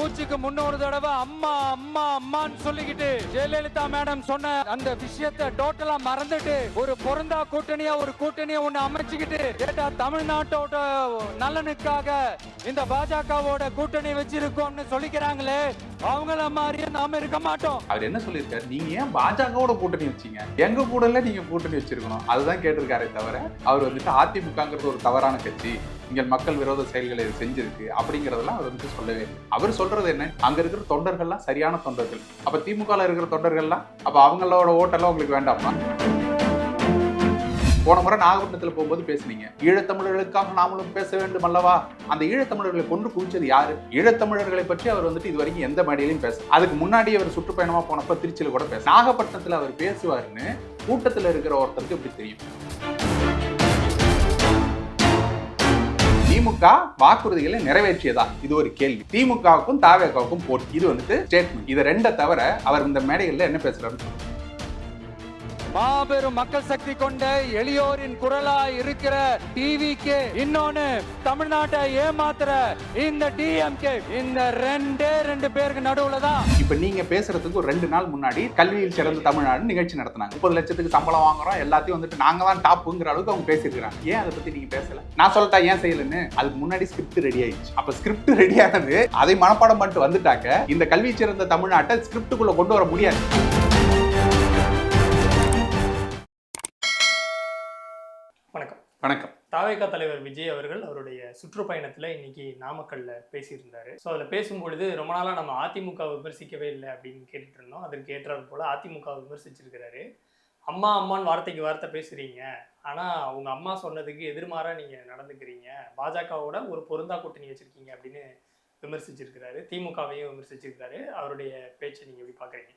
மூச்சுக்கு முன்னொரு தடவை அம்மா அம்மா அம்மான்னு சொல்லிக்கிட்டு ஜெயலலிதா மேடம் சொன்ன அந்த விஷயத்தை டோட்டலா மறந்துட்டு ஒரு பொருந்தா கூட்டணியா ஒரு கூட்டணியா ஒண்ணு அமைச்சுக்கிட்டு கேட்டா தமிழ்நாட்டோட நலனுக்காக இந்த பாஜகவோட கூட்டணி வச்சிருக்கோம்னு சொல்லிக்கிறாங்களே அவங்கள மாதிரியே நாம இருக்க மாட்டோம். அவர் என்ன சொல்லியிருக்காரு? நீங்க ஏன் பாஜகவோட கூட்டணி வச்சீங்க? எங்க கூடல நீங்க கூட்டணி வச்சிருக்கணும். அதுதான் கேட்டிருக்காரே தவிர அவர் வந்துட்டு அதிமுகங்கிறது ஒரு தவறான கட்சி. இங்கே மக்கள் விரோத செயல்களை செஞ்சிருக்கு அப்படிங்கிறதெல்லாம் அவர் வந்து சொல்லவே இல்லை. அவர் சொல்றது என்ன? அங்க இருக்கிற தொண்டர்கள்லாம் சரியான தொண்டர்கள். அப்ப திமுகல இருக்கிற தொண்டர்கள்லாம் அப்ப அவங்களோட ஓட்டெல்லாம் உங்களுக்கு வேண்டாமா? போன முறை நாகப்பட்டினத்துல போகும்போது பேசுனீங்க. ஈழத்தமிழர்களுக்காக நாமளும் பேச வேண்டும் அல்லவா? அந்த ஈழத்தமிழர்களை கொண்டு குவிச்சது யாரு? ஈழத்தமிழர்களை பற்றி அவர் வந்துட்டு இது வரைக்கும் எந்த மேடையிலையும் பேச அதுக்கு முன்னாடி அவர் சுற்றுப்பயணமா போனப்ப திருச்சியில் கூட பேச நாகப்பட்டினத்துல அவர் பேசுவாருன்னு கூட்டத்துல இருக்கிற ஒருத்தருக்கு எப்படி தெரியும். திமுக வாக்குறுதிகளை நிறைவேற்றியதா? இது ஒரு கேள்வி. திமுகவுக்கும் தாவேகாவுக்கும் போட்டி. இது வந்துட்டு ஸ்டேட்மெண்ட் இதை ரெண்டை தவிர அவர் இந்த மேடைகள்ல என்ன பேசுறாரு மாபெரும் மக்கள் சக்தி கொண்ட எளியோரின் குரலா இருக்கிற டிவிக்கு இன்னொன்னு தமிழ்நாட்டை ஏமாத்துற இந்த டிஎம்கே இந்த ரெண்டே ரெண்டு பேருக்கு நடுவுல தான். இப்ப நீங்க பேசுறதுக்கு ஒரு ரெண்டு நாள் முன்னாடி கல்வியில் சிறந்த தமிழ்நாடு நிகழ்ச்சி நடத்தினாங்க. முப்பது லட்சத்துக்கு சம்பளம் வாங்குறோம் எல்லாத்தையும் வந்துட்டு நாங்க தான் டாப்புங்கிற அளவுக்கு அவங்க பேசியிருக்காங்க ஏன் அதை பத்தி நீங்க பேசல? நான் சொல்லட்டா ஏன் செய்யலன்னு? அதுக்கு முன்னாடி ஸ்கிரிப்ட் ரெடி ஆயிடுச்சு. அப்ப ஸ்கிரிப்ட் ரெடி ஆனது அதை மனப்பாடம் பண்ணிட்டு வந்துட்டாக்க இந்த கல்வி சிறந்த தமிழ்நாட்டை ஸ்கிரிப்டுக்குள்ள கொண்டு வர முடியாது. தாவேகா தலைவர் விஜய் அவர்கள் அவருடைய சுற்றுப்பயணத்தில் இன்னைக்கு நாமக்கல்ல பேசியிருந்தாரு. ஸோ அதில் பேசும்பொழுது ரொம்ப நாளாக நம்ம அதிமுக விமர்சிக்கவே இல்லை அப்படின்னு கேட்டுட்டு இருந்தோம். அதற்கு ஏற்றாறு போல் அதிமுக விமர்சிச்சிருக்கிறாரு. அம்மா அம்மான்னு வார்த்தைக்கு வார்த்தை பேசுறீங்க. ஆனால் உங்கள் அம்மா சொன்னதுக்கு எதிர்மாறாக நீங்கள் நடந்துக்கிறீங்க. பாஜகவோட ஒரு பொருந்தா கூட்டணி வச்சுருக்கீங்க அப்படின்னு விமர்சிச்சிருக்கிறாரு. திமுகவையும் விமர்சிச்சிருக்காரு அவருடைய பேச்சை நீங்கள் எப்படி பார்க்குறீங்க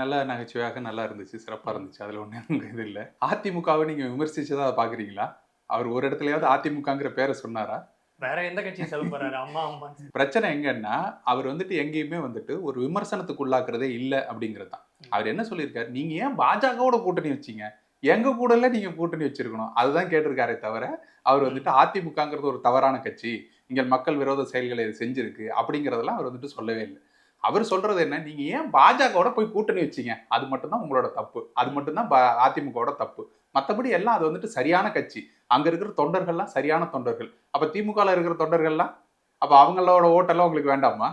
நல்லா நகைச்சுவையாக நல்லா இருந்துச்சு. சிறப்பாக இருந்துச்சு. அதில் ஒன்றும் இது இல்லை. அதிமுகவை நீங்கள் விமர்சிச்சதா அதை பார்க்குறீங்களா அவர் ஒரு இடத்துலயாவது அதிமுகங்கிற பேரை சொன்னாரா? வேற எந்த கட்சியும் சொல்ல போறாரு அம்மா அம்மான்னு பிரச்சனை எங்கன்னா அவர் வந்துட்டு எங்கேயுமே வந்துட்டு ஒரு விமர்சனத்துக்கு உள்ளாக்குறதே இல்லை அப்படிங்கிறது தான். அவர் என்ன சொல்லியிருக்காரு? நீங்க ஏன் பாஜகவோட கூட்டணி வச்சீங்க? எங்க கூடல நீங்க கூட்டணி வச்சிருக்கணும். அதுதான் கேட்டிருக்காரே தவிர அவர் வந்துட்டு அதிமுகங்கிறது ஒரு தவறான கட்சி. இங்க மக்கள் விரோத செயல்களை இது செஞ்சிருக்கு அப்படிங்கிறதெல்லாம் அவர் வந்துட்டு சொல்லவே இல்லை. அவர் சொல்றது என்ன? நீங்க ஏன் பாஜகவோட போய் கூட்டணி வச்சீங்க? அது மட்டும்தான் உங்களோட தப்பு. அது மட்டும்தான் அதிமுகவோட தப்பு. மற்றபடி எல்லாம் அது வந்துட்டு சரியான கட்சி. அங்கே இருக்கிற தொண்டர்கள்லாம் சரியான தொண்டர்கள். அப்போ திமுகவில் இருக்கிற தொண்டர்கள்லாம் அப்போ அவங்களோட ஓட்டெல்லாம் உங்களுக்கு வேண்டாமா?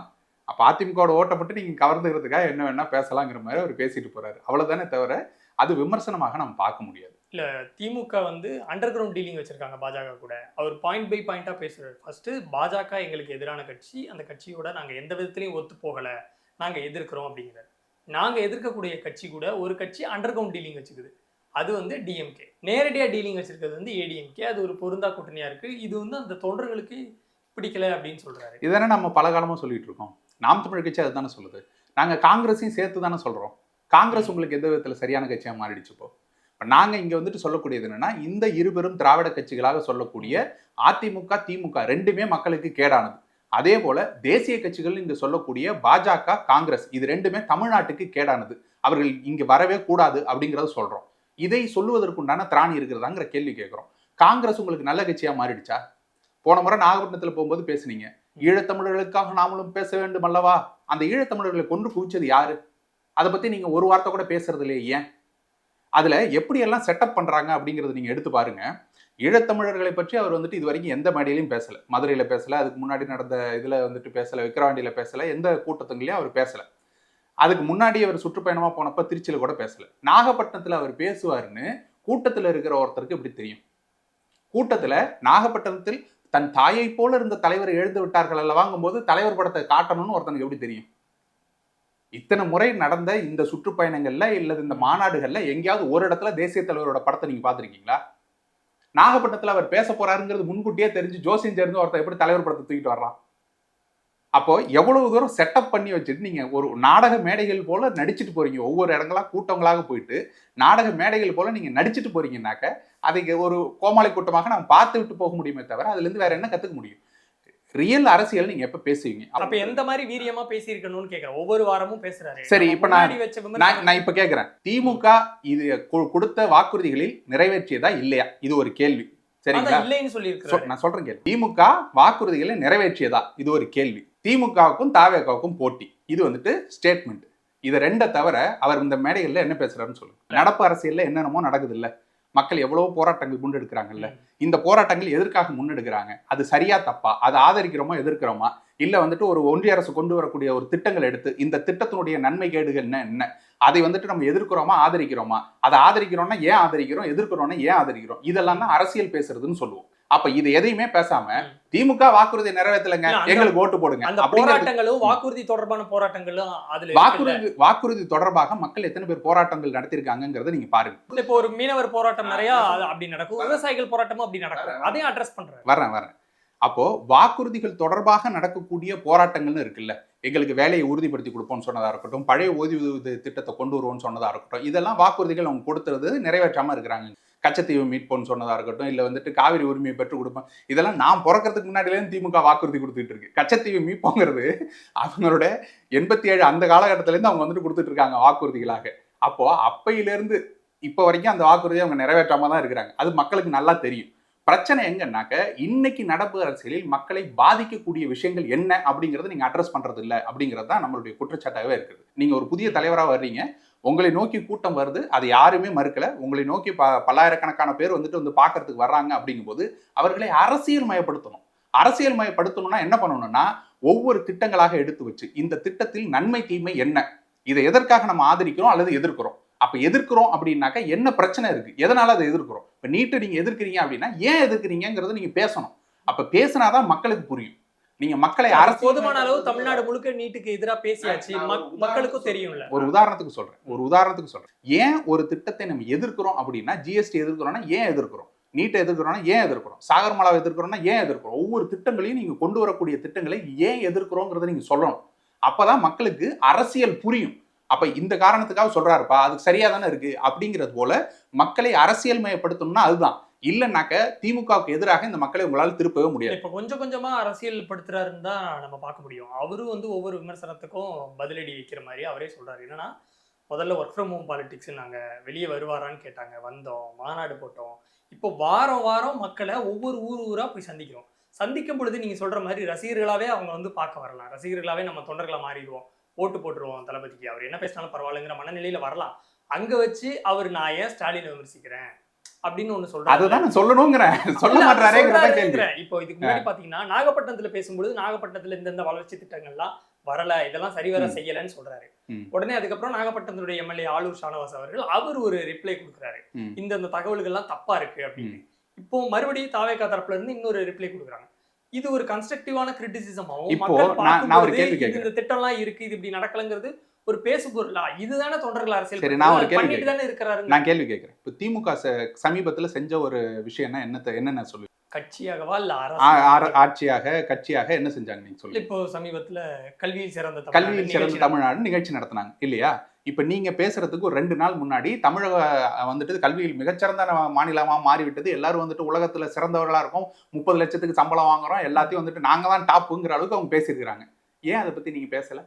அப்போ அதிமுகவோட ஓட்டை மட்டும் நீங்கள் கவர்ந்துக்கிறதுக்காக என்ன வேணா பேசலாங்கிற மாதிரி அவர் பேசிட்டு போகிறாரு அவ்வளோதானே தவிர அது விமர்சனமாக நம்ம பார்க்க முடியாது. இல்லை திமுக வந்து அண்டர் கிரவுண்ட் டீலிங் வச்சுருக்காங்க பாஜக கூட. அவர் பாயிண்ட் பை பாயிண்ட்டாக பேசுகிறார் ஃபஸ்ட்டு பாஜக எங்களுக்கு எதிரான கட்சி. அந்த கட்சியோட நாங்கள் எந்த விதத்துலையும் ஒத்து போகலை. நாங்கள் எதிர்க்கிறோம் அப்படிங்கிறார். நாங்கள் எதிர்க்கக்கூடிய கட்சி கூட ஒரு கட்சி அண்டர் கிரவுண்ட் டீலிங் வச்சுக்குது. அது வந்து டிஎம்கே நேரடியா டீலிங் வச்சிருக்கிறது வந்து ஏடிஎம்கே அது ஒரு பொருந்தா கூட்டணியா இருக்கு. இது வந்து அந்த தொண்டர்களுக்கு பிடிக்கல அப்படின்னு சொல்றாரு. இதானே நம்ம பல காலமா சொல்லிட்டு இருக்கோம். நாம் தமிழ் கட்சி அதுதானே சொல்லுது. நாங்க காங்கிரஸையும் சேர்த்து தானே சொல்றோம். காங்கிரஸ் உங்களுக்கு எந்த விதத்துல சரியான கட்சியா மாறிடுச்சு இப்போ? இப்ப நாங்க இங்க வந்துட்டு சொல்லக்கூடியது என்னன்னா இந்த இருபெரும் திராவிட கட்சிகளாக சொல்லக்கூடிய அதிமுக திமுக ரெண்டுமே மக்களுக்கு கேடானது. அதே போல தேசிய கட்சிகள் இங்க சொல்லக்கூடிய பாஜக காங்கிரஸ் இது ரெண்டுமே தமிழ்நாட்டுக்கு கேடானது. அவர்கள் இங்க வரவே கூடாது அப்படிங்கறத சொல்றோம். இதை சொல்லுவதற்குண்டான திராணி இருக்கிறதாங்கிற கேள்வி கேட்குறோம். காங்கிரஸ் உங்களுக்கு நல்ல கட்சியாக மாறிடுச்சா? போன முறை நாகப்பட்டினத்தில் போகும்போது பேசுனீங்க. ஈழத்தமிழர்களுக்காக நாமளும் பேச வேண்டும் அல்லவா? அந்த ஈழத்தமிழர்களை கொன்று குவிச்சது யாரு? அதை பற்றி நீங்கள் ஒரு வார்த்தை கூட பேசுறது இல்லையே ஏன்? அதில் எப்படியெல்லாம் செட்டப் பண்ணுறாங்க அப்படிங்கிறத நீங்கள் எடுத்து பாருங்க. ஈழத்தமிழர்களை பற்றி அவர் வந்துட்டு இது வரைக்கும் எந்த மேடையிலையும் பேசலை. மதுரையில் பேசலை அதுக்கு முன்னாடி நடந்த இதில் வந்துட்டு பேசலை விக்கிரவாண்டியில் பேசலை எந்த கூட்டத்துங்களையும் அவர் பேசலை. அதுக்கு முன்னாடி அவர் சுற்றுப்பயணமாக போனப்போ திருச்சியில் கூட பேசலை. நாகப்பட்டினத்தில் அவர் பேசுவாருன்னு கூட்டத்தில் இருக்கிற ஒருத்தருக்கு எப்படி தெரியும். கூட்டத்தில் நாகப்பட்டினத்தில் தன் தாயை போல இருந்த தலைவர் எழுந்து விட்டார்கள் அல்ல வாங்கும்போது தலைவர் படத்தை காட்டணும்னு ஒருத்தனுக்கு எப்படி தெரியும்? இத்தனை முறை நடந்த இந்த சுற்றுப்பயணங்கள்ல இல்லது இந்த மாநாடுகள்ல எங்கேயாவது ஒரு இடத்துல தேசிய தலைவரோட படத்தை நீங்க பார்த்துருக்கீங்களா? நாகப்பட்டினத்தில் அவர் பேச போறாருங்கிறது முன்கூட்டியே தெரிஞ்சு ஜோசியம் சேர்ந்து ஒருத்தர் எப்படி தலைவர் படத்தை தூக்கிட்டு வர்றான்? அப்போ எவ்வளவு தூரம் செட்டப் பண்ணி வச்சுட்டு நீங்க ஒரு நாடக மேடைகள் போல நடிச்சிட்டு போறீங்க. ஒவ்வொரு இடங்களா கூட்டங்களாக போயிட்டு நாடக மேடைகள் போல நீங்க நடிச்சிட்டு போறீங்கன்னாக்க அதை ஒரு கோமாளி கூட்டமாக நம்ம பார்த்து விட்டு போக முடியுமே தவிர அதுல இருந்து வேற என்ன கத்துக்க முடியும்? ரியல் அரசியல் நீங்க எப்ப பேசுவீங்க? அப்ப எந்த மாதிரி வீரியமா பேசியிருக்கணும்னு கேக்குறேன். ஒவ்வொரு வாரமும் பேசுறாரு. சரி, இப்ப நான்- நான் இப்ப கேக்குறேன். திமுக இது கொடுத்த வாக்குறுதிகளில் நிறைவேற்றியதா இல்லையா? இது ஒரு கேள்வி. சரிங்களா? இல்லைன்னு சொல்லி சொ- நான் சொல்றேன் கேள்வி திமுக வாக்குறுதிகளை நிறைவேற்றியதா? இது ஒரு கேள்வி. திமுகவுக்கும் தாவேகாவுக்கும் போட்டி. இது வந்துட்டு ஸ்டேட்மெண்ட் இது ரெண்டை தவிர அவர் இந்த மேடைகள்ல என்ன பேசுறாருன்னு சொல்லுங்க நடப்பு அரசியல்ல என்னென்னமோ நடக்குது இல்ல மக்கள் எவ்வளவோ போராட்டங்கள் முன்னெடுக்கிறாங்கல்ல. இந்த போராட்டங்கள் எதற்காக முன்னெடுக்கிறாங்க? அது சரியா தப்பா? அதை ஆதரிக்கிறோமா எதிர்க்கிறோமா? இல்ல வந்துட்டு ஒரு ஒன்றிய அரசு கொண்டு வரக்கூடிய ஒரு திட்டங்கள் எடுத்து இந்த திட்டத்தினுடைய நன்மை கேடுகள் என்ன என்ன? அதை வந்துட்டு நம்ம எதிர்க்கிறோமா ஆதரிக்கிறோமா? அதை ஆதரிக்கிறோம்னா ஏன் ஆதரிக்கிறோம்? எதிர்க்கிறோம்னா ஏன் ஆதரிக்கிறோம்? இதெல்லாம் தான் அரசியல் பேசுறதுன்னு சொல்லுவோம். அப்ப இது எதையுமே பேசாம திமுக வாக்குறுதி நிறைவேற்றலைங்க எங்களுக்கு ஓட்டு போடுங்க. அந்த போராட்டங்களும் வாக்குறுதி தொடர்பான போராட்டங்களும் அதுல. வாக்குறுதி வாக்குறுதி தொடர்பாக மக்கள் எத்தனை பேர் போராட்டங்கள் நடத்திருக்காங்கிறத நீங்க பாருங்க. இப்போ ஒரு மீனவர் போராட்டம் நிறைய அப்படி நடக்கும். விவசாயிகள் போராட்டமும் அப்படி நடக்கும். அதையும் அட்ரஸ் பண்றாரு. வரேன் வரேன். அப்போ வாக்குறுதிகள் தொடர்பாக நடக்கக்கூடிய போராட்டங்கள்னு இருக்குல்ல. எங்களுக்கு வேலையை உறுதிப்படுத்தி கொடுப்போம்னு சொன்னதாக இருக்கட்டும் பழைய ஓய்வூதிய திட்டத்தை கொண்டு வருவோம்னு சொன்னதாக இருக்கட்டும் இதெல்லாம் வாக்குறுதிகள் அவங்க கொடுத்துறது நிறைவேற்றாமல் இருக்கிறாங்க. கச்சத்தீவு மீட்போம்னு சொன்னதாக இருக்கட்டும் இல்லை வந்துட்டு காவிரி உரிமையை பெற்றுக் கொடுப்போம். இதெல்லாம் நான் பிறக்கிறதுக்கு முன்னாடியிலேருந்து திமுக வாக்குறுதி கொடுத்துட்டு இருக்கு. கச்சத்தீவு மீட்போங்கிறது அவங்களோட எண்பத்தி ஏழு அந்த காலகட்டத்திலேருந்து அவங்க வந்துட்டு கொடுத்துட்டு இருக்காங்க வாக்குறுதிகளாக. அப்போ அப்பையிலேருந்து இப்போ வரைக்கும் அந்த வாக்குறுதியை அவங்க நிறைவேற்றாம தான் இருக்கிறாங்க. அது மக்களுக்கு நல்லா தெரியும். பிரச்சனை எங்கன்னாக்க இன்னைக்கு நடப்பு அரசியலில் மக்களை பாதிக்கக்கூடிய விஷயங்கள் என்ன அப்படிங்கறத நீங்க அட்ரஸ் பண்றது இல்லை அப்படிங்கிறது தான் நம்மளுடைய குற்றச்சாட்டாகவே இருக்குது. நீங்க ஒரு புதிய தலைவராக வர்றீங்க உங்களை நோக்கி கூட்டம் வருது அது யாருமே மறுக்கல. உங்களை நோக்கி ப பல்லாயிரக்கணக்கான பேர் வந்துட்டு வந்து பார்க்கறதுக்கு வர்றாங்க அப்படிங்கும்போது அவர்களை அரசியல் மயப்படுத்தணும். அரசியல் மயப்படுத்தணும்னா என்ன பண்ணணும்னா ஒவ்வொரு திட்டங்களாக எடுத்து வச்சு இந்த திட்டத்தில் நன்மை தீமை என்ன? இதை எதற்காக நம்ம ஆதரிக்கிறோம் அல்லது எதிர்க்கிறோம்? அப்ப எதிர்க்கிறோம் அப்படின்னாக்கா என்ன பிரச்சனை இருக்கு? எதனால அதை எதிர்க்கிறோம்? இப்ப நீட்டை நீங்க எதிர்க்கிறீங்க அப்படின்னா ஏன் எதிர்க்கிறீங்கிறத நீங்க பேசணும். அப்ப பேசினாதான் மக்களுக்கு புரியும். நீங்க மக்களை அரசு போதுமான அளவு தமிழ்நாடு முழுக்க நீட்டுக்கு எதிரா பேசியாச்சு. மக்- மக்களுக்கும் தெரியும்ல. ஒரு உதாரணத்துக்கு சொல்றேன். ஒரு உதாரணத்துக்கு சொல்றேன். ஏன் ஒரு திட்டத்தை நம்ம எதிர்க்கிறோம் அப்படின்னா ஜிஎஸ்டி எதிர்க்கிறோம்னா ஏன் எதிர்க்கிறோம்? நீட்டை எதிர்க்கிறோம்னா ஏன் எதிர்க்கிறோம்? சாகர்மாலாவை எதிர்க்கிறோம்னா ஏன் எதிர்க்கிறோம்? ஒவ்வொரு திட்டங்களையும் நீங்க கொண்டு வரக்கூடிய திட்டங்களை ஏன் எதிர்க்கிறோங்கிறத நீங்க சொல்லணும். அப்பதான் மக்களுக்கு அரசியல் புரியும். அப்ப இந்த காரணத்துக்காக சொல்றாருப்பா அது சரியா தானே இருக்கு? அப்படிங்கிறது போல மக்களை அரசியல் மயப்படுத்தணும்னா அதுதான். இல்லைனாக்க திமுகவுக்கு எதிராக இந்த மக்களை உங்களால் திருப்பவே முடியாது. இப்போ கொஞ்சம் கொஞ்சமா அரசியல் படுத்துறாருன்னு தான் நம்ம பார்க்க முடியும். அவரும் வந்து ஒவ்வொரு விமர்சனத்துக்கும் பதிலடி வைக்கிற மாதிரி அவரே சொல்றாரு. என்னன்னா முதல்ல ஒர்க் ஃப்ரம் ஹோம் பாலிடிக்ஸ் நாங்கள் வெளியே வருவாரான்னு கேட்டாங்க. வந்தோம் மாநாடு போட்டோம். இப்போ வாரம் வாரம் மக்களை ஒவ்வொரு ஊர் ஊராக போய் சந்திக்கிறோம். சந்திக்கும் பொழுது நீங்கள் சொல்கிற மாதிரி ரசிகர்களாகவே அவங்க வந்து பார்க்க வரலாம். ரசிகர்களாகவே நம்ம தொண்டர்களை மாறிடுவோம். ஓட்டு போட்டுருவோம் தளபதிக்கு. அவர் என்ன பேசினாலும் பரவாயில்லைங்கிற மனநிலையில வரலாம். அங்க வச்சு அவர் நான் ஏன் ஸ்டாலினை விமர்சிக்கிறேன்? அப்படின்னு அதுதான் நான் சொல்லணுங்கிறேன். சொல்ல சொல்றாருங்கிறேன். இப்போ இதுக்கு முன்னாடி பாத்தீங்கன்னா நாகப்பட்டினத்துல பேசும்பொழுது நாகப்பட்டினத்துல இந்தந்த வளர்ச்சி திட்டங்கள்லாம் வரல இதெல்லாம் சரிவர. செய்யலன்னு சொல்றாரு. உடனே அதுக்கப்புறம் நாகப்பட்டினத்துடைய எம்எல்ஏ ஆலூர் ஷானவாஸ் அவர்கள் அவர் ஒரு ரிப்ளை கொடுக்குறாரு. ம். இந்தந்த தகவல்கள்லாம் தப்பா இருக்கு அப்படின்னு. இப்போ மறுபடியும் தாவேக்கா தரப்புல இருந்து இன்னொரு ரிப்ளை கொடுக்குறாங்க. இது ஒரு கன்ஸ்ட்ரக்டிவான கிரிட்டிசிசமாவும் இப்போ நான்- ஒரு கேள்வி கேட்கிறேன். இந்த திட்டம்லாம் இருக்கு இது இப்படி நடக்கலங்கிறது ஒரு பேசு பொருளா இதுதானே தொண்டர்கள் அரசியல் சரி, நான் ஒரு. கேள்வி தானே இருக்கிறாரு நான் கேள்வி கேட்கிறேன். இப்போ திமுக சமீபத்துல செஞ்ச ஒரு விஷயம்னா என்னத்த என்னென்ன சொல்லு கட்சியாகவா இல்ல ஆட்சியாக கட்சியாக என்ன செஞ்சாங்க நீங்க சொல்லு இப்போ சமீபத்துல கல்வியில் சிறந்த கல்வியில் சிறந்த தமிழ்நாடு நிகழ்ச்சி நடத்தினாங்க இல்லையா? இப்ப நீங்க பேசுறதுக்கு ஒரு ரெண்டு நாள் முன்னாடி தமிழக வந்துட்டு கல்வியில் மிகச்சிறந்த மாநிலமா மாறிவிட்டது. எல்லாரும் வந்துட்டு உலகத்துல சிறந்தவர்களா இருக்கும். முப்பது லட்சத்துக்கு சம்பளம் வாங்குறோம். எல்லாத்தையும் வந்துட்டு நாங்க தான் டாப்புங்கிற அளவுக்கு அவங்க பேசியிருக்கிறாங்க. ஏன் அதை பத்தி நீங்க பேசல?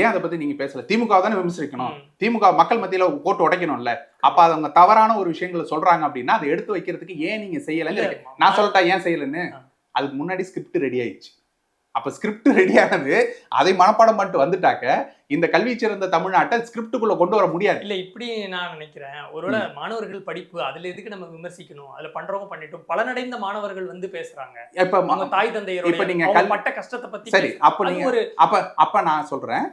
ஏன் அதை பத்தி நீங்க பேசல? திமுக தானே விமர்சிக்கணும். திமுக மக்கள் மத்தியில போட்டு உடைக்கணும்ல. அப்ப அவங்க தவறான ஒரு விஷயங்களை சொல்றாங்க அப்படின்னா அதை எடுத்து வைக்கிறதுக்கு ஏன் நீங்க இல்ல, நான் சொல்லட்டா ஏன் செய்யலன்னு. அதுக்கு முன்னாடி ஸ்கிரிப்ட் ரெடி ஆயிடுச்சு. அப்ப ஸ்கிரிப்ட் ரெடி ஆனது அதை மனப்பாடம் பண்ணிட்டு வந்துட்டாக்க இந்த கல்வி சிறந்த தமிழ்நாட்டை ஸ்கிரிப்டுக்குள்ள கொண்டு வர முடியாது. இல்ல இப்படி நான் நினைக்கிறேன். ஒருவேளை மாணவர்கள் படிப்பு அதுல எதுக்கு நம்ம விமர்சிக்கணும்? அதுல பண்றவங்க பண்ணிட்டோம். பலனடைந்த மாணவர்கள் வந்து பேசுறாங்க. இப்ப தாய் தந்தையரோட இப்ப நீங்க பட்ட கஷ்டத்தை பத்தி சரி. அப்ப நீங்க ஒரு அப்ப அப்ப நான் சொல்றேன்.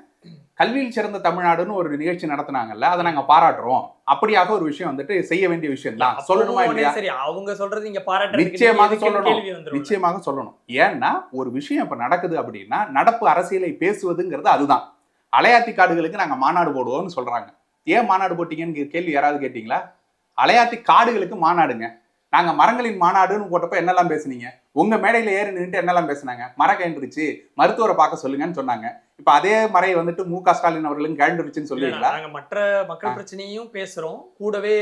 கல்வியில் சிறந்த தமிழ்நாடுன்னு ஒரு நிகழ்ச்சி நடத்துனாங்கல்ல அதை நாங்க பாராட்டுறோம். அப்படியாக ஒரு விஷயம் வந்துட்டு செய்ய வேண்டிய விஷயம் தான் சொல்லணுமா இல்லையா? சரி அவங்க சொல்றது இங்க பாராட்டுறதுக்கு நிச்சயமாக சொல்லணும். நிச்சயமாக சொல்லணும். ஏன்னா ஒரு விஷயம் இப்ப நடக்குது அப்படின்னா நடப்பு அரசியலை பேசுவதுங்கிறது அதுதான். அலையாத்தி காடுகளுக்கு நாங்க மாநாடு போடுவோம்னு சொல்றாங்க. ஏன் மாநாடு போட்டீங்கன்னு கேள்வி யாராவது கேட்டீங்களா? அலையாத்தி காடுகளுக்கு மாநாடுங்க. நாங்க மரங்களின் மாநாடுன்னு போட்டப்ப என்னெல்லாம் பேசுனீங்க? உங்க மேடையில ஏறி நின்னுட்டு என்னெல்லாம் பேசுனாங்க? மரம் கயண்டுருச்சு மருத்துவரை பார்க்க சொல்லுங்கன்னு சொன்னாங்க. இப்ப அதே மறையை வந்துட்டு மு க ஸ்டாலின் அவர்களும் கயண்டுருச்சுன்னு இல்ல, சொல்லுவீங்களா நாங்க மற்ற மக்கள் பிரச்சனையும் பேசுறோம். கூடவே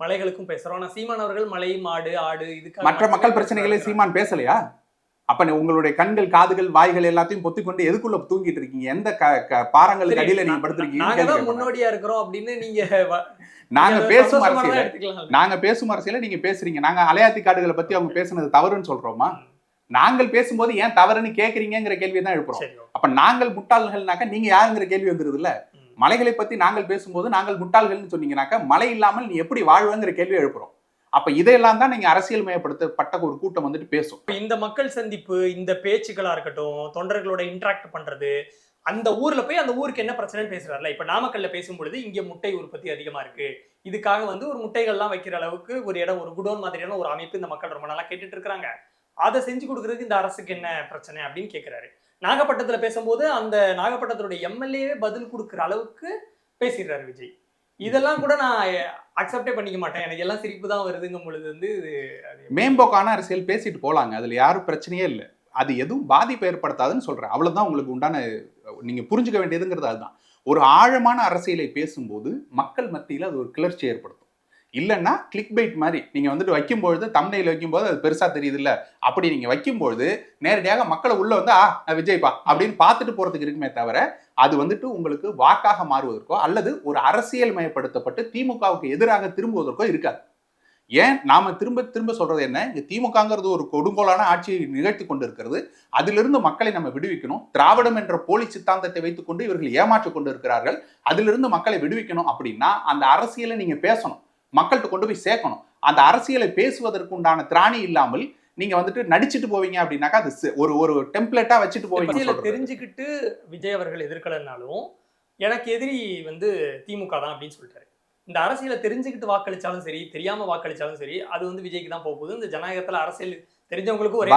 மலைகளுக்கும் பேசுறோம். ஆனா சீமான் அவர்கள் மலை மாடு ஆடு இதுக்காக மற்ற மக்கள் பிரச்சனைகளை சீமான் பேசலையா? அப்ப நீ- உங்களுடைய கண்கள் காதுகள் வாய்கள் எல்லாத்தையும் பொத்திக்கொண்டு எதுக்குள்ள தூங்கிட்டு இருக்கீங்க? எந்த க- க- பாறாங்களுக்கு அடியில நீங்க நாங்க படுத்திருக்கீங்க தான் முன்னோடியா இருக்கிறோம் அப்படின்னு நீங்க நாங்க பேசும் அரசியல. நாங்க பேசும் அரசியல நீங்க பேசுறீங்க. நாங்க அலையாத்தி காடுகளை பத்தி அவங்க பேசுனது தவறுன்னு சொல்றோமா? நாங்கள் பேசும்போது ஏன் தவறுன்னு கேக்குறீங்கிற கேள்வியை தான் எழுப்புறோம். அப்ப நாங்கள் முட்டாள்கள்னாக்கா நீங்க யாருங்கிற கேள்வி வந்துருது இல்ல. மலைகளை பத்தி நாங்கள் பேசும்போது நாங்கள் முட்டாள்கள்னு சொன்னீங்கன்னாக்கா மழை இல்லாமல் நீ எப்படி வாழ்வங்கிற கேள்வி எழுப்புறோம். அப்ப இதையெல்லாம் தான் நீங்க அரசியல் மயப்படுத்தப்பட்ட ஒரு கூட்டம் வந்துட்டு பேசும். இந்த மக்கள் சந்திப்பு இந்த பேச்சுக்களா இருக்கட்டும் தொண்டர்களோட இன்டராக்ட் பண்றது அந்த ஊர்ல போய் அந்த ஊருக்கு என்ன பிரச்சனைன்னு பேசுறாருல? இப்ப நாமக்கல்ல பேசும்பொழுது இங்க முட்டை உற்பத்தி அதிகமா இருக்கு. இதுக்காக வந்து ஒரு முட்டைகள்லாம் வைக்கிற அளவுக்கு ஒரு இடம் ஒரு குடோன் மாதிரியான ஒரு அமைப்பு இந்த மக்கள் ரொம்ப நாளா கேட்டுட்டு இருக்காங்க அதை செஞ்சு கொடுக்கறதுக்கு இந்த அரசுக்கு என்ன பிரச்சனை அப்படின்னு கேட்குறாரு நாகப்பட்டத்தில் பேசும்போது அந்த நாகப்பட்டத்தினுடைய எம்எல்ஏவே பதில் கொடுக்குற அளவுக்கு பேசிடுறாரு விஜய். இதெல்லாம் கூட நான் அக்செப்டே பண்ணிக்க மாட்டேன். எனக்கு எல்லாம் சிரிப்பு தான் வருதுங்கும் பொழுது வந்து அது மேம்போக்கான அரசியல் பேசிட்டு போகலாங்க அதில் யாரும் பிரச்சனையே இல்லை. அது எதுவும் பாதிப்பு ஏற்படுத்தாதுன்னு சொல்கிறேன் அவ்வளோதான் உங்களுக்கு உண்டான நீங்கள் புரிஞ்சுக்க வேண்டியதுங்கிறது அதுதான். ஒரு ஆழமான அரசியலை பேசும்போது மக்கள் மத்தியில் அது ஒரு கிளர்ச்சி ஏற்படுத்தும். இல்லைன்னா கிளிக் பைட் மாதிரி. நீங்கள் வந்துட்டு வைக்கும்பொழுது தம்னையில் வைக்கும்போது அது பெருசாக தெரியுது இல்லை அப்படி நீங்கள் வைக்கும்பொழுது நேரடியாக மக்களை உள்ளே வந்து ஆ விஜய்பா அப்படின்னு பார்த்துட்டு போகிறதுக்கு இருக்குமே தவிர அது வந்துட்டு உங்களுக்கு வாக்காக மாறுவதற்கோ அல்லது ஒரு அரசியல் மயப்படுத்தப்பட்டு திமுகவுக்கு எதிராக திரும்புவதற்கோ இருக்காது. ஏன்? நாம திரும்ப திரும்ப சொல்றது என்ன? இங்க திமுகங்கிறது ஒரு கொடுங்கோலான ஆட்சியை நிகழ்த்தி கொண்டு இருக்கிறது அதிலிருந்து மக்களை நம்ம விடுவிக்கணும். திராவிடம் என்ற போலி சித்தாந்தத்தை வைத்துக்கொண்டு இவர்கள் ஏமாற்றிக் கொண்டு இருக்கிறார்கள் அதிலிருந்து மக்களை விடுவிக்கணும் அப்படின்னா அந்த அரசியலை நீங்க பேசணும். மக்கள்கிட்ட கொண்டு போய் சேர்க்கணும். அந்த அரசியலை பேசுவதற்கு உண்டான திராணி இல்லாமல் நீங்க வந்துட்டு நடிச்சிட்டு போவீங்க அப்படின்னாக்கா அது ஒரு ஒரு டெம்ப்ளேட்டா வச்சுட்டு போவீங்க. தெரிஞ்சுக்கிட்டு விஜய் அவர்கள் எதிர்க்கலனாலும் எனக்கு எதிரி வந்து திமுக தான் அப்படின்னு சொல்லிட்டாரு. இந்த அரசியலை தெரிஞ்சுக்கிட்டு வாக்களிச்சாலும் சரி தெரியாம வாக்களிச்சாலும் சரி அது வந்து விஜய்க்கு தான் போக போகுது. இந்த ஜனநாயகத்துல அரசியல் தெரிஞ்சவங்களுக்கு ஒரே.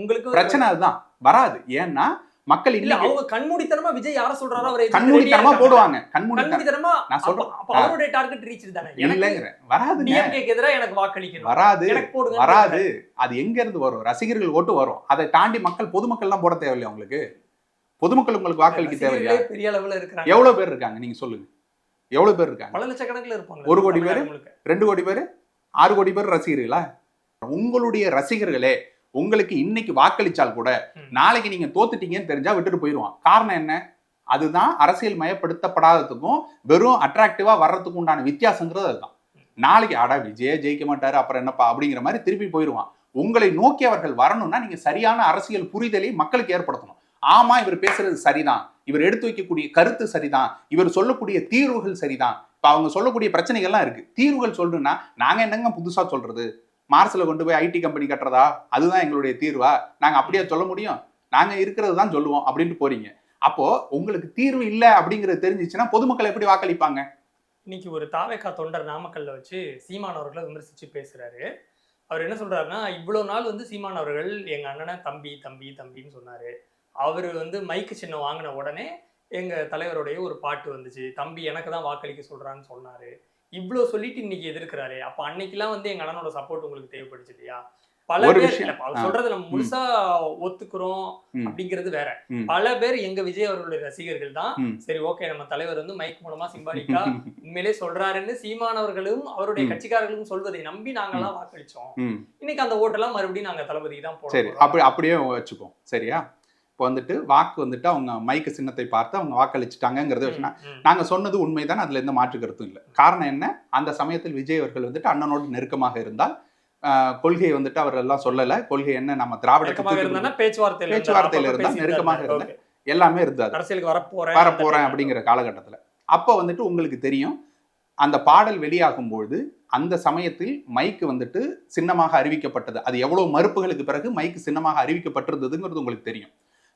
உங்களுக்கு பிரச்சனை அதுதான். வராது. ஏன்னா மக்கள் இல்ல அவங்க கண்மூடித்தனமா விஜய் யார சொல்றாரோ அவரை கண்மூடித்தனமா இருக்காங்க. போடுவாங்க. கண்மூடித்தனம் நான் சொல்றேன். அவருடைய டார்கெட் ரீச் தானே? எனக்கு இல்லைங்கிறேன் வராதுங்க. டிஎம்கேக்கு எதிரா எனக்கு வாக்களிக்கணும். வராது. எனக்கு போடுங்க வராது. அது எங்க இருந்து வரும்? ரசிகர்கள் ஓட்டு வரும். அதை தாண்டி மக்கள் பொதுமக்கள் எல்லாம் போட தேவையில்லையா உங்களுக்கு? பொதுமக்கள் உங்களுக்கு வாக்களிக்க தேவையா ரசிகர்களே பெரிய அளவுல இருக்கிறாங்க. எவ்வளவு பேர் இருக்காங்க? நீங்க சொல்லுங்க. எவ்வளவு பேர் இருக்காங்க? பல லட்சக்கணக்குல இருப்பாங்க. ஒரு கோடி பேரு? ரெண்டு கோடி பேர்? ஆறு கோடி பேர் ரசிகர்களா? உங்களுடைய ரசிகர்களே உங்களுக்கு இன்னைக்கு வாக்களிச்சால் கூட. நாளைக்கு நீங்க தோத்துட்டீங்கன்னு தெரிஞ்சா விட்டுட்டு போயிடுவான். காரணம் என்ன? அதுதான் அரசியல் மயப்படுத்தப்படாததுக்கும் வெறும் அட்ராக்டிவா வர்றதுக்கும் உண்டான வித்தியாசங்கிறது அதுதான். நாளைக்கு அடா விஜய ஜெயிக்க மாட்டாரு அப்புறம் என்னப்பா அப்படிங்கிற மாதிரி திருப்பி போயிடுவான். உங்களை நோக்கி அவர்கள் வரணும்னா நீங்க சரியான அரசியல் புரிதலை மக்களுக்கு ஏற்படுத்தணும். ஆமா இவர் பேசுறது சரிதான். இவர் எடுத்து வைக்கக்கூடிய கருத்து சரிதான். இவர் சொல்லக்கூடிய தீர்வுகள் சரிதான். இப்ப அவங்க சொல்லக்கூடிய பிரச்சனைகள்லாம் இருக்கு. தீர்வுகள் சொல்லணும்னா நாங்க என்னங்க புதுசா சொல்றது? மார்ஸில் கொண்டு போய் ஐடி கம்பெனி கட்டுறதா? அதுதான் எங்களுடைய தீர்வா? நாங்கள் அப்படியே சொல்ல முடியும். நாங்கள் இருக்கிறது தான் சொல்லுவோம் அப்படின்ட்டு போறீங்க. அப்போ உங்களுக்கு தீர்வு இல்லை அப்படிங்கிறது தெரிஞ்சிச்சுன்னா பொதுமக்கள் எப்படி வாக்களிப்பாங்க? இன்னைக்கு ஒரு தாவேக்கா தொண்டர் நாமக்கல்ல வச்சு சீமான் அவர்களை விமர்சிச்சு பேசுறாரு. அவர் என்ன சொல்றாருன்னா இவ்வளவு நாள் வந்து சீமான் அவர்கள் எங்க அண்ணனை தம்பி தம்பி தம்பின்னு சொன்னாரு. அவர் வந்து மைக்கு சின்ன வாங்கின உடனே எங்க தலைவருடைய ஒரு பாட்டு வந்துச்சு. தம்பி எனக்கு தான் வாக்களிக்க சொல்றான்னு சொன்னாரு. இவ்வளோ சொல்லிட்டு இன்னைக்கு எதிர்க்கிறாரு அப்ப அன்னைக்கெல்லாம் வந்து எங்க அண்ணனோட சப்போர்ட் உங்களுக்கு தேவைப்படுச்சு இல்லையா பல பேர் விஷயம். இல்ல, அவர் ஆ. சொல்றதை நம்ம முழுசா ஒத்துக்கிறோம். அப்படிங்கிறது வேற. பல பேர் எங்க விஜய் அவர்களுடைய ரசிகர்கள் தான். சரி ஓகே நம்ம தலைவர் வந்து மைக் மூலமா சிம்பாலிக்கா உண்மையிலே சொல்றாருன்னு சீமானவர்களும் அவருடைய. கட்சிக்காரர்களும் சொல்வதை நம்பி நாங்கெல்லாம் வாக்களிச்சோம். இன்னைக்கு அந்த ஓட்டெல்லாம் மறுபடியும் நாங்க தளபதிக்கு தான் அப்படி அப்படியே வச்சுக்கோ சரியா இப்போ வந்துட்டு வாக்கு வந்துட்டு அவங்க மைக்கு சின்னத்தை பார்த்து அவங்க வாக்களிச்சுட்டாங்கிறத வச்சுனா நாங்க சொன்னது உண்மைதான் அதுல எந்த மாற்று கருத்தும் இல்லை. காரணம் என்ன? அந்த சமயத்தில் விஜய் அவர்கள் வந்துட்டு அண்ணனோடு நெருக்கமாக இருந்தால் கொள்கையை வந்துட்டு அவர் எல்லாம் சொல்லல. கொள்கை என்ன? நம்ம திராவிட இருந்தா பேச்சுவார்த்தையில இருந்தா, பேச்சுவார்த்தையில அப்பப்ப இருந்தா, பேசிட்டு நெருக்கமாக இருந்தாரு. இருந்தா. Okay. எல்லாமே இருந்தது அரசியலுக்கு வரப்போறேன் வர போறேன் அப்படிங்கிற காலகட்டத்தில். அப்போ வந்துட்டு உங்களுக்கு தெரியும் அந்த பாடல் வெளியாகும்பொழுது அந்த சமயத்தில் மைக்கு வந்துட்டு சின்னமாக அறிவிக்கப்பட்டது. அது எவ்வளவு மறுப்புகளுக்கு பிறகு மைக்கு சின்னமாக அறிவிக்கப்பட்டிருந்ததுங்கிறது உங்களுக்கு தெரியும்.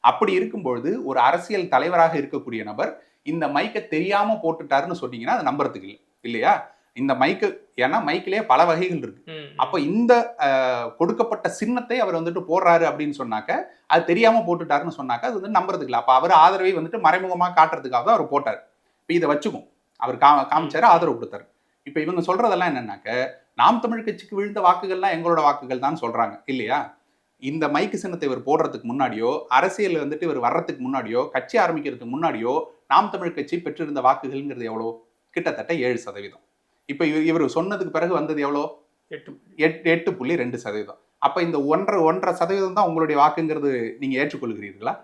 அப்படி இருக்கும்பொழுது ஒரு அரசியல் தலைவராக இருக்கக்கூடிய நபர் இந்த மைக்கை தெரியாம போட்டுட்டாருன்னு சொன்னீங்கன்னா அது நம்புறதுக்கு இல்லை இல்லையா? இந்த மைக்கு ஏன்னா மைக்கிலேயே பல வகைகள் இருக்கு. அப்ப இந்த கொடுக்கப்பட்ட சின்னத்தை அவர் வந்துட்டு போடுறாரு அப்படின்னு சொன்னாக்க அது தெரியாம போட்டுட்டாருன்னு சொன்னாக்க அது வந்து நம்புறதுக்கு இல்லை. அப்ப அவர் ஆதரவை வந்துட்டு மறைமுகமா காட்டுறதுக்காக தான் அவர் போட்டார். இப்ப இதை வச்சுக்கும் அவர் கா காமிச்சாரு ஆதரவு கொடுத்தாரு. இப்ப இவங்க சொல்றதெல்லாம் என்னன்னாக்க நாம் தமிழ் கட்சிக்கு விழுந்த வாக்குகள்லாம் எங்களோட வாக்குகள் தான் சொல்றாங்க இல்லையா? இந்த மைக்கு சின்னத்தை இவர் போடுறதுக்கு முன்னாடியோ அரசியல் வந்துட்டு இவர் வர்றதுக்கு முன்னாடியோ கட்சி ஆரம்பிக்கிறதுக்கு முன்னாடியோ நாம் தமிழ் கட்சி பெற்றிருந்த வாக்குகள்ங்கிறது எவ்வளோ? கிட்டத்தட்ட ஏழு சதவீதம். இப்போ இவர் சொன்னதுக்கு பிறகு வந்தது எவ்வளோ? எட்டு எட்டு எட்டு புள்ளி ரெண்டு சதவீதம். அப்ப இந்த ஒன்றரை ஒன்றரை சதவீதம் தான் உங்களுடைய வாக்குங்கிறது நீங்க ஏற்றுக்கொள்கிறீர்களா?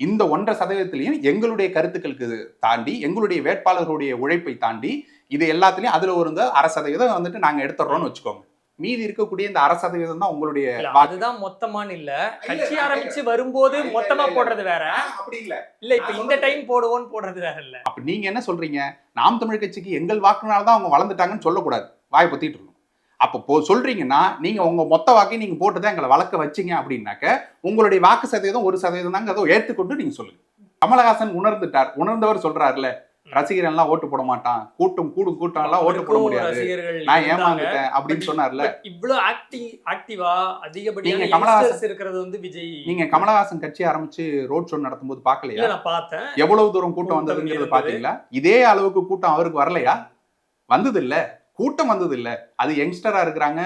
இந்த ஒன்றரை சதவீதத்திலையும் எங்களுடைய கருத்துக்களுக்கு தாண்டி எங்களுடைய வேட்பாளர்களுடைய உழைப்பை தாண்டி இது எல்லாத்துலயும் அதுல ஒரு அரை சதவீதம் வந்துட்டு நாங்க எடுத்துடுறோம்னு வச்சுக்கோங்க. மீதி இருக்கக்கூடிய இந்த அரை சதவீதம் தான் உங்களுடைய. அதுதான் மொத்தமான்னு இல்ல. கட்சி ஆரம்பிச்சு வரும்போது மொத்தமா. போடுறது வேற. அப்படி இல்ல. இல்ல இப்ப இந்த டைம் போடுவோம்னு போடுறது வேற இல்ல. அப்ப நீங்க என்ன சொல்றீங்க? நாம் தமிழ் கட்சிக்கு எங்கள் வாக்குனால தான் அவங்க வளர்ந்துட்டாங்கன்னு சொல்லக்கூடாது. வாய் பத்திட்டு இருக்கணும். அப்போ போ சொல்றீங்கன்னா நீங்க உங்க மொத்த வாக்கையும் நீங்க போட்டு தான் எங்களை வளர்க்க வச்சீங்க அப்படின்னாக்க உங்களுடைய வாக்கு சதவீதம் ஒரு சதவீதம் தாங்க அதை ஏற்றுக்கொண்டு நீங்க சொல்லுங்க. கமலஹாசன் உணர்ந்துட்டார். உணர்ந்தவர் சொல்றாருல ரசிகர் எல்லாம் ஓட்டு போட மாட்டான். கூட்டம் கூடும் கூட்டம் எல்லாம் ஓட்டு போட முடியாது. ரசிகர்கள் நான். ஏமாந்துட்டேன் அப்படின்னு சொன்னார்ல. இவ்வளவு ஆக்டிவ் ஆக்டிவா அதிகப்படியான கமலஹாசன்- இருக்கிறது வந்து விஜய். நீங்க கமலஹாசன் கட்சி ஆரம்பிச்சு ரோட் ஷோ நடத்தும்போது பார்க்கலையா? இல்ல நான் பார்த்தேன். எவ்வளவு தூரம் கூட்டம் வந்ததுங்கிறது. பாத்தீங்களா இதே அளவுக்கு கூட்டம் அவருக்கு வரலையா? வந்தது இல்ல கூட்டம் வந்தது இல்ல அது யங்ஸ்டரா இருக்கிறாங்க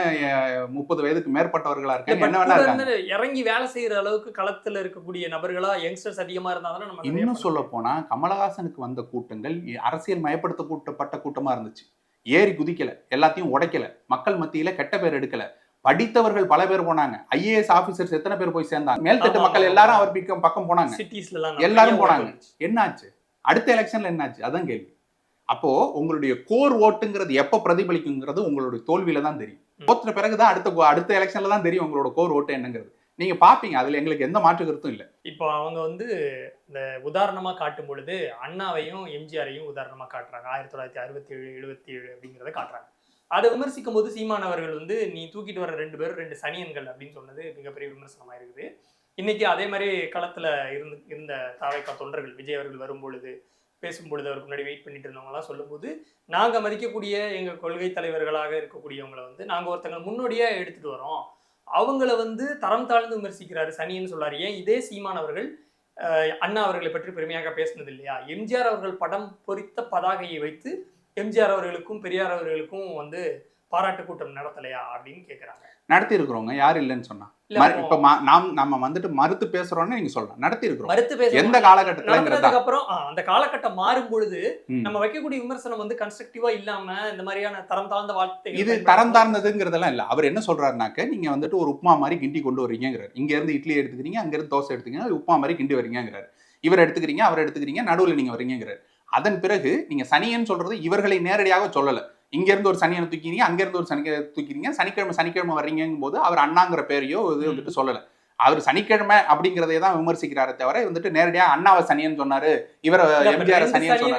முப்பது வயதுக்கு மேற்பட்டவர்களா இருக்காங்க. என்ன வேணா இறங்கி வேலை செய்யற அளவுக்கு களத்துல இருக்கக்கூடிய நபர்களா யங்ஸ்டர்ஸ் அதிகமா இருந்தாலும் நம்ம இன்னும் சொல்ல. போனா கமலஹாசனுக்கு வந்த கூட்டங்கள் அரசியல் மயப்படுத்த கூட்டப்பட்ட கூட்டமா இருந்துச்சு. ஏறி குதிக்கல எல்லாத்தையும் உடைக்கல மக்கள் மத்தியில கெட்ட பேர் எடுக்கல. படித்தவர்கள் பல பேர் போனாங்க. ஐஏஎஸ் ஆபீசர்ஸ் எத்தனை பேர் போய் சேர்ந்தாங்க? மேல்தட்டு மக்கள் எல்லாரும். அவர் பக்கம் பக்கம் போனாங்க. சிட்டிஸ்ல எல்லாரும் போனாங்க. என்னாச்சு? அடுத்த எலெக்ஷன்ல என்னாச்சு? அதான் கேள்வி. அப்போ உங்களுடைய கோர் ஓட்டுங்கிறது எப்ப பிரதிபலிக்குங்கிறது உங்களுடைய தோல்வியில தான் தெரியும். தோற்ற பிறகுதான் அடுத்த அடுத்த எலெக்ஷன்ல தான் தெரியும் உங்களோட கோர் ஓட்டு என்னங்கிறது. நீங்க பாப்பீங்க அதுல எங்களுக்கு எந்த மாற்று கருத்தும் இல்ல. இப்போ அவங்க வந்து இந்த உதாரணமா காட்டும் பொழுது அண்ணாவையும் எம்ஜிஆரையும் உதாரணமா காட்டுறாங்க. ஆயிரத்தி தொள்ளாயிரத்தி அறுபத்தி ஏழு எழுபத்தி ஏழு அப்படிங்கிறத காட்டுறாங்க. அதை விமர்சிக்கும் போது சீமான் அவர்கள் வந்து நீ தூக்கிட்டு வர ரெண்டு பேரும் ரெண்டு சனியன்கள் அப்படின்னு சொன்னது மிகப்பெரிய விமர்சனமா இருக்குது. இன்னைக்கு அதே மாதிரி களத்துல இருந்து இருந்த தாவைக்கா தொண்டர்கள் விஜய் அவர்கள் வரும்பொழுது பேசும் பொழுது அவருக்கு முன்னாடி வெயிட் பண்ணிட்டு இருந்தவங்களாம் சொல்லும்போது நாங்கள் மதிக்கக்கூடிய எங்கள் கொள்கை தலைவர்களாக இருக்கக்கூடியவங்களை வந்து நாங்கள் ஒருத்தங்க முன்னோடியாக எடுத்துகிட்டு வரோம். அவங்கள வந்து தரம் தாழ்ந்து விமர்சிக்கிறாரு சனின்னு சொல்லாரு. ஏன் இதே சீமான் அவர்கள் அண்ணா அவர்களை பற்றி பெருமையாக பேசினது இல்லையா? எம்ஜிஆர் அவர்கள் படம் பொறித்த பதாகையை வைத்து எம்ஜிஆர் அவர்களுக்கும் பெரியார் அவர்களுக்கும் வந்து பாராட்டு கூட்டம் நடத்தலையா அப்படின்னு கேக்குறாங்க. நடத்தி இருக்கிறவங்க யாரு இல்லைன்னு சொன்னா. இப்ப நாம் நம்ம வந்துட்டு மறுத்து பேசுறோம்னு நீங்க சொல்லலாம் நடத்தி இருக்கிறோம் மறுத்து பேச எந்த நடந்ததுக்கு அப்புறம் அந்த காலகட்டம் மாறும் பொழுது. நம்ம வைக்கக்கூடிய விமர்சனம் வந்து கன்ஸ்ட்ரக்டிவா இல்லாம இந்த மாதிரியான தரம் தாழ்ந்த வார்த்தைகள் இது தரம் தாழ்ந்ததுங்கிறதெல்லாம் இல்ல. அவர் என்ன சொல்றாருனாக்க நீங்க வந்துட்டு ஒரு உப்புமா மாதிரி கிண்டி கொண்டு வரீங்கிறார் இங்க இருந்து இட்லி எடுத்துக்கிறீங்க அங்க இருந்து தோசை எடுத்துக்கிறீங்க உப்புமா மாதிரி கிண்டி வரீங்கிறார் இவர் எடுத்துக்கிறீங்க அவர் எடுத்துக்கிறீங்க நடுவுல நீங்க வரீங்கிறார் அதன் பிறகு நீங்க சனியன் சொல்றது இவர்களை நேரடியாக சொல்லல. இங்க இருந்து ஒரு சனியனை தூக்கிறீங்க அங்க இருந்து ஒரு சனிக்கிழமை தூக்கிறீங்க சனிக்கிழமை சனிக்கிழமை வர்றீங்கும் போது அவர் அண்ணாங்கிற பேரையோ இது வந்துட்டு சொல்லல. அவர் சனிக்கிழமை அப்படிங்கிறதே தான் விமர்சிக்கிறாரே தவிர வந்துட்டு நேரடியா அண்ணாவை சனியன் சொன்னாரு இவரை எம்ஜிஆர் சனியன் சொன்னாரு.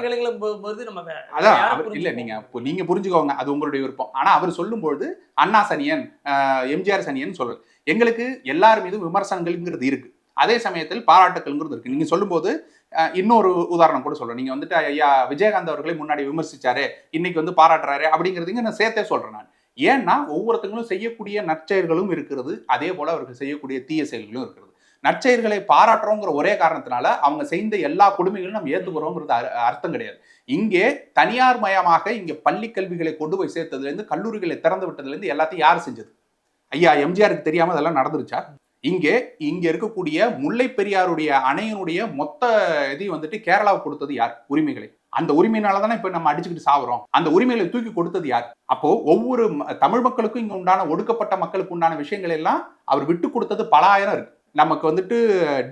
அதான் இல்ல? நீங்க நீங்க புரிஞ்சுக்கோங்க அது உங்களுடைய விருப்பம். ஆனா அவர் சொல்லும்போது அண்ணா சனியன் எம்ஜிஆர் சனியன் சொல்லல. எங்களுக்கு எல்லார் மீதும் விமர்சனங்கள்ங்கிறது இருக்கு. அதே சமயத்தில் பாராட்டுக்கள்ங்கிறது இருக்கு. நீங்க சொல்லும்போது இன்னொரு உதாரணம் கூட சொல்றேன். நீங்க வந்துட்டு ஐயா விஜயகாந்த் அவர்களை முன்னாடி விமர்சிச்சாரு இன்னைக்கு வந்து பாராட்டுறாரு அப்படிங்கிறதுங்க நான் சேர்த்தே சொல்றேன் நான். ஏன்னா ஒவ்வொருத்தங்களும் செய்யக்கூடிய நற்செயல்களும் இருக்கிறது அதே போல அவர்கள் செய்யக்கூடிய தீய செயல்களும் இருக்கிறது. நற்செயல்களை பாராட்டுறோங்கிற ஒரே காரணத்தினால அவங்க செய்த எல்லா கொடுமைகளும் நம்ம ஏத்துக்கிறோங்கிறது அர்த்தம் கிடையாது. இங்கே தனியார் மயமாக இங்கே பள்ளி கல்விகளை கொண்டு போய் சேர்த்ததுலேருந்து கல்லூரிகளை திறந்து விட்டதுலேருந்து எல்லாத்தையும் யார் செஞ்சது? ஐயா எம்ஜிஆருக்கு தெரியாமல் அதெல்லாம் நடந்துருச்சா? இங்கே இங்கே இருக்கக்கூடிய முல்லை பெரியாருடைய அணையினுடைய மொத்த இதையும் வந்துட்டு கேரளாவுக்கு கொடுத்தது யார்? உரிமைகளை. அந்த உரிமையினால தானே இப்போ நம்ம அடிச்சுக்கிட்டு சாவுறோம். அந்த உரிமைகளை தூக்கி கொடுத்தது யார்? அப்போ ஒவ்வொரு ம- தமிழ் மக்களுக்கும் இங்கே உண்டான ஒடுக்கப்பட்ட மக்களுக்கு உண்டான விஷயங்கள் எல்லாம் அவர் விட்டு கொடுத்தது பல ஆயிரம் இருக்கு. நமக்கு வந்துட்டு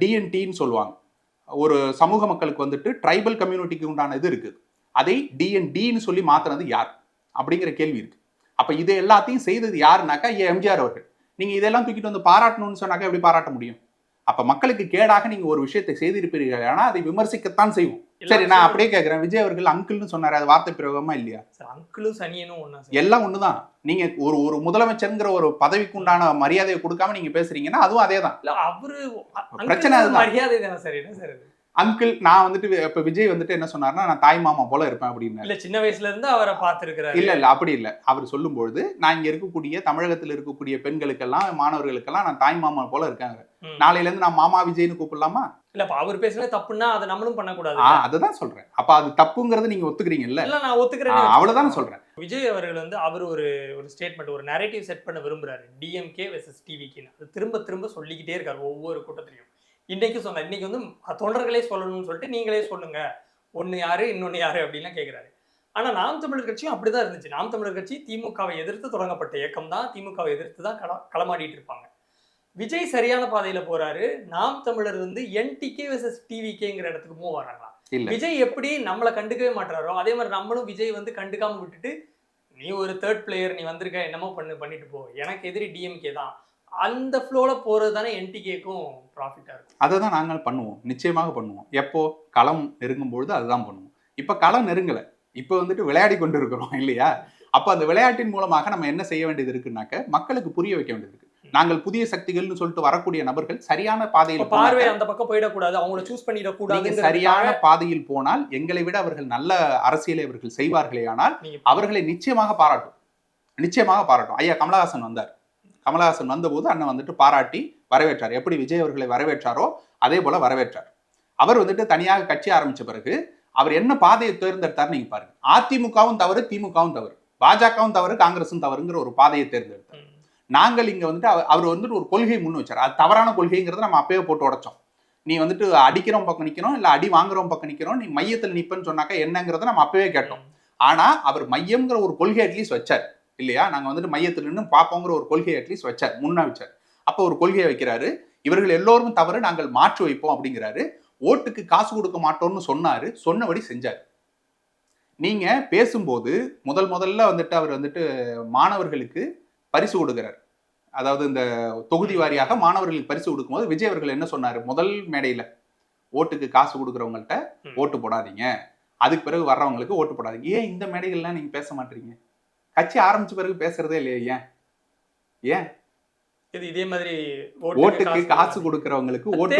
டிஎன்டின்னு சொல்லுவாங்க. ஒரு சமூக மக்களுக்கு வந்துட்டு ட்ரைபல் கம்யூனிட்டிக்கு உண்டான இது இருக்குது. அதை டிஎன்டின்னு சொல்லி மாத்தினது யார்? அப்படிங்கிற கேள்வி இருக்கு. அப்போ இது எல்லாத்தையும் செய்தது யாருனாக்கா எம்ஜிஆர் அவர்கள். நீங்க இதெல்லாம் தூக்கிட்டு வந்து பாராட்டணும்னு சொன்னாக்கா எப்படி பாராட்ட முடியும்? அப்ப மக்களுக்கு கேடாக நீங்க ஒரு விஷயத்தை செய்திருப்பீர்கள். ஆனா அதை விமர்சிக்கத்தான் செய்வோம். சரி நான் அப்படியே கேட்கிறேன் விஜய் அவர்கள் அங்கிள்னு சொன்னாரு. அது வார்த்தை பிரயோகமா இல்லையா? அங்கிளும் சனியனும் சார். எல்லாம் ஒண்ணுதான். நீங்க ஒரு ஒரு முதலமைச்சருங்கிற ஒரு பதவிக்கு உண்டான மரியாதையை கொடுக்காம நீங்க பேசுறீங்கன்னா அதுவும் அதேதான். இல்ல அவரு பிரச்சனை. மரியாதை தானே சார்? என்ன சார்? அங்கிள் நான் வந்துட்டு இப்ப விஜய் வந்துட்டு என்ன சொன்னாருன்னா நான் தாய் மாமா போல இருப்பேன் அப்படின்னு இல்ல சின்ன வயசுல இருந்து அவரை பார்த்திருக்கிறாரு. இல்ல இல்ல அப்படி இல்ல. அவர் சொல்லும்பொழுது நான் இங்க இருக்கக்கூடிய தமிழகத்தில் இருக்கக்கூடிய பெண்களுக்கெல்லாம் மாணவர்களுக்கெல்லாம் நான் தாய் மாமா போல இருக்காங்க. நாளையில இருந்து நான் மாமா விஜய்னு கூப்பிடலாமா? இல்ல அவர் பேசுனது தப்புன்னா அதை நம்மளும் பண்ணக்கூடாது. அதுதான் சொல்றேன். அப்ப அது தப்புங்கிறது நீங்க ஒத்துக்கிறீங்கல்ல? இல்ல நான் ஆ, ஒத்துக்கிறேன் அவ்வளவுதான் சொல்றேன். விஜய் அவர்கள் வந்து அவர் ஒரு ஒரு ஸ்டேட்மெண்ட் ஒரு நரேட்டிவ் செட் பண்ண விரும்புறாரு. டிஎம்கே வெர்சஸ் டிவிக்கு அது திரும்ப திரும்ப சொல்லிக்கிட்டே இருக்காரு ஒவ்வொரு கூட்டத்திலையும். இன்னைக்கு சொன்னார் இன்னைக்கு வந்து தொண்டர்களே சொல்லணும்னு சொல்லிட்டு நீங்களே சொல்லுங்க. ஒன்னு யாரு இன்னொன்னு யாரு அப்படின்லாம் கேட்கிறாரு ஆனா நாம் தமிழர் கட்சியும் அப்படிதான் இருந்துச்சு. நாம் தமிழர் கட்சி திமுகவை எதிர்த்து தொடங்கப்பட்ட இயக்கம் தான். திமுகவை எதிர்த்து தான் கள களமாடிட்டு இருப்பாங்க. விஜய் சரியான பாதையில போறாரு. நாம் தமிழர் வந்து என்டிகே vs டிவிகேங்கிற இடத்துக்கு மூவ் வராங்களா? இல்ல. விஜய் எப்படி நம்மளை கண்டுக்கவே மாட்டாரோ அதே மாதிரி நம்மளும் விஜய் வந்து கண்டுக்காம விட்டுட்டு நீ ஒரு தேர்ட் பிளேயர் நீ வந்திருக்க என்னமோ பண்ணு பண்ணிட்டு போ. எனக்கு எதிரி டிஎம்கே தான். அந்த ஃப்ளோல போறது தானே என்டிகேக்கும் ப்ராஃபிட்டா இருக்கும். அதை தான் நாங்கள் பண்ணுவோம். நிச்சயமாக பண்ணுவோம். எப்போ? களம் நெருங்கும் பொழுது அதுதான் பண்ணுவோம். இப்போ களம் நெருங்கல. இப்போ வந்துட்டு விளையாடி கொண்டு இருக்கிறோம் இல்லையா? அப்போ அந்த விளையாட்டின் மூலமாக நம்ம என்ன செய்ய வேண்டியது இருக்குனாக்க மக்களுக்கு புரிய வைக்க வேண்டியது இருக்கு. நாங்கள் புதிய சக்திகள்னு சொல்லிட்டு வரக்கூடிய நபர்கள் சரியான பாதையில் பார்வை அந்த பக்கம் போயிடக்கூடாது. அவங்கள சூஸ் பண்ணிடக்கூடாது சரியான பாதையில் போனால் எங்களை விட அவர்கள் நல்ல அரசியலை அவர்கள் செய்வார்களே ஆனால் அவர்களை நிச்சயமாக பாராட்டும். நிச்சயமாக பாராட்டும். ஐயா கமலஹாசன் வந்தார். கமலஹாசன் வந்தபோது அண்ணன் வந்துட்டு பாராட்டி வரவேற்றார். எப்படி விஜய் அவர்களை வரவேற்றாரோ அதே போல வரவேற்றார். அவர் வந்துட்டு தனியாக கட்சி ஆரம்பிச்ச பிறகு அவர் என்ன பாதையை தேர்ந்தெடுத்தார் நீங்க பாருங்க. அதிமுகவும் தவறு திமுகவும் தவறு. பாஜகவும் தவறு காங்கிரஸும் தவறுங்கிற ஒரு பாதையை தேர்ந்தெடுத்தார். நாங்கள் இங்க வந்துட்டு அவர் அவர் வந்துட்டு ஒரு கொள்கை முன் வச்சார். அது தவறான கொள்கைங்கிறத நம்ம அப்பயே போட்டு உடைச்சோம். நீ வந்துட்டு அடிக்கிறோம் பக்கம் நிக்கிறோம் இல்ல அடி வாங்குறோம் பக்கம் நிக்கிறோம் நீ மையத்தில் நிப்பன்னு சொன்னாக்கா என்னங்கிறத நம்ம அப்பவே கேட்டோம். ஆனா அவர் மையம்ங்கிற ஒரு கொள்கை அட்லீஸ்ட் வச்சார். இல்லையா? நாங்க வந்துட்டு மையத்தில் நின்று பார்ப்போங்கிற ஒரு கொள்கையை அட்லீஸ்ட் வச்சார் முன்ன வச்சார். அப்போ ஒரு கொள்கையை வைக்கிறாரு. இவர்கள் எல்லோரும் தவறு நாங்கள் மாற்றி வைப்போம் அப்படிங்கிறாரு. ஓட்டுக்கு காசு கொடுக்க மாட்டோம்னு சொன்னாரு. சொன்னபடி செஞ்சார். நீங்க பேசும்போது முதல் முதல்ல வந்துட்டு அவர் வந்துட்டு மாணவர்களுக்கு பரிசு கொடுக்கிறார். அதாவது இந்த தொகுதி வாரியாக மாணவர்களுக்கு பரிசு கொடுக்கும்போது விஜய் அவர்கள் என்ன சொன்னாரு? முதல் மேடையில ஓட்டுக்கு காசு கொடுக்குறவங்கள்ட்ட. ஓட்டு போடாதீங்க. அதுக்கு பிறகு வர்றவங்களுக்கு ஓட்டு போடாதீங்க. ஏன் இந்த மேடைகள்லாம் நீங்க பேச மாட்டீங்க? கட்சி ஆரம்பிச்ச பிறகு பேசுறதே இல்லையா ஏன்? ஏன்? இது இதே மாதிரி ஓட்டுக்கு காசு கொடுக்கறவங்களுக்கு ஓட்டு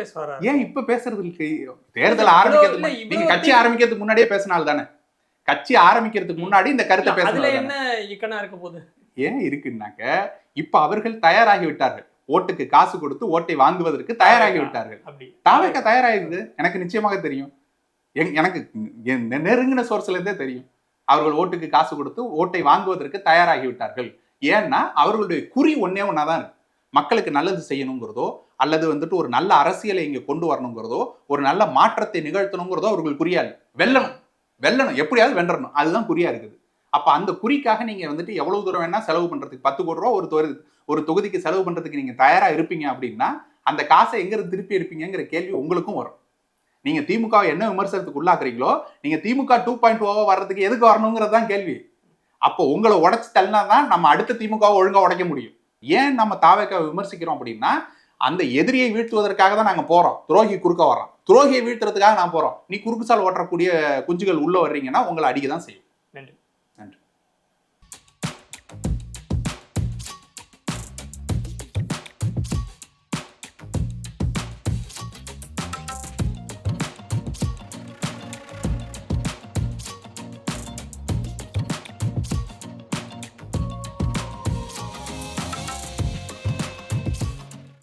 பேசுவாரா ஏன் இப்ப பேசுறது தேர்தல் ஆரம்பிக்கிறதுக்கு இவ்வளவு நீங்க கட்சி ஆரம்பிக்கிறதுக்கு முன்னாடியே பேசினால் தானே? கட்சி ஆரம்பிக்கிறதுக்கு முன்னாடி இந்த கருத்தை பேசணும் என்ன இக்கனா இருக்க போகுது? ஏன் இருக்குன்னாக்க இப்ப அவர்கள் தயாராகி விட்டார்கள். ஓட்டுக்கு காசு கொடுத்து ஓட்டை வாங்குவதற்கு தயாராகி விட்டார்கள். தாவேக்க தயாராகிருது எனக்கு நிச்சயமாக தெரியும். எனக்கு நெருங்கின சோர்ஸ்ல இருந்தே தெரியும். அவர்கள் ஓட்டுக்கு காசு கொடுத்து ஓட்டை வாங்குவதற்கு தயாராகி விட்டார்கள் ஏன்னா அவர்களுடைய குறி ஒன்னே தான் இருக்கு மக்களுக்கு நல்லது செய்யணுங்கிறதோ அல்லது வந்துட்டு ஒரு நல்ல அரசியலை இங்கே கொண்டு வரணுங்கிறதோ ஒரு நல்ல மாற்றத்தை நிகழ்த்தணுங்கிறதோ அவர்கள் குறியாது வெல்லணும். வெல்லணும். எப்படியாவது வென்றணும் அதுதான் குறியா இருக்குது. அப்போ அந்த குறிக்காக நீங்கள் வந்துட்டு எவ்வளவு தூரம் வேணால் செலவு பண்ணுறதுக்கு பத்து கோடி ரூபா ஒரு தொகு- ஒரு தொகுதிக்கு செலவு பண்ணுறதுக்கு நீங்கள் தயாராக இருப்பீங்க அப்படின்னா அந்த காசை எங்கேருந்து திருப்பி எடுப்பீங்கிற கேள்வி உங்களுக்கும் வரும். நீங்க திமுக என்ன விமர்சனத்துக்கு உள்ளாக்குறீங்களோ நீங்க திமுக டூ பாயிண்ட் ஓவா வர்றதுக்கு எதுக்கு வரணுங்கிறது தான் கேள்வி. அப்போ உங்களை உடச்சு தள்ளினா தான் நம்ம அடுத்த திமுகவை ஒழுங்கா உடைக்க முடியும். ஏன் நம்ம தாவேக்க விமர்சிக்கிறோம் அப்படின்னா அந்த எதிரியை வீழ்த்துவதற்காக தான் நாங்க போறோம். துரோகி குறுக்க வர்றோம் துரோகியை வீழ்த்துறதுக்காக நான் போறோம். நீ குறுக்கு சால் ஓட்டக்கூடிய குஞ்சுகள் உள்ள வர்றீங்கன்னா உங்களை அடிக்க தான் செய்யும்.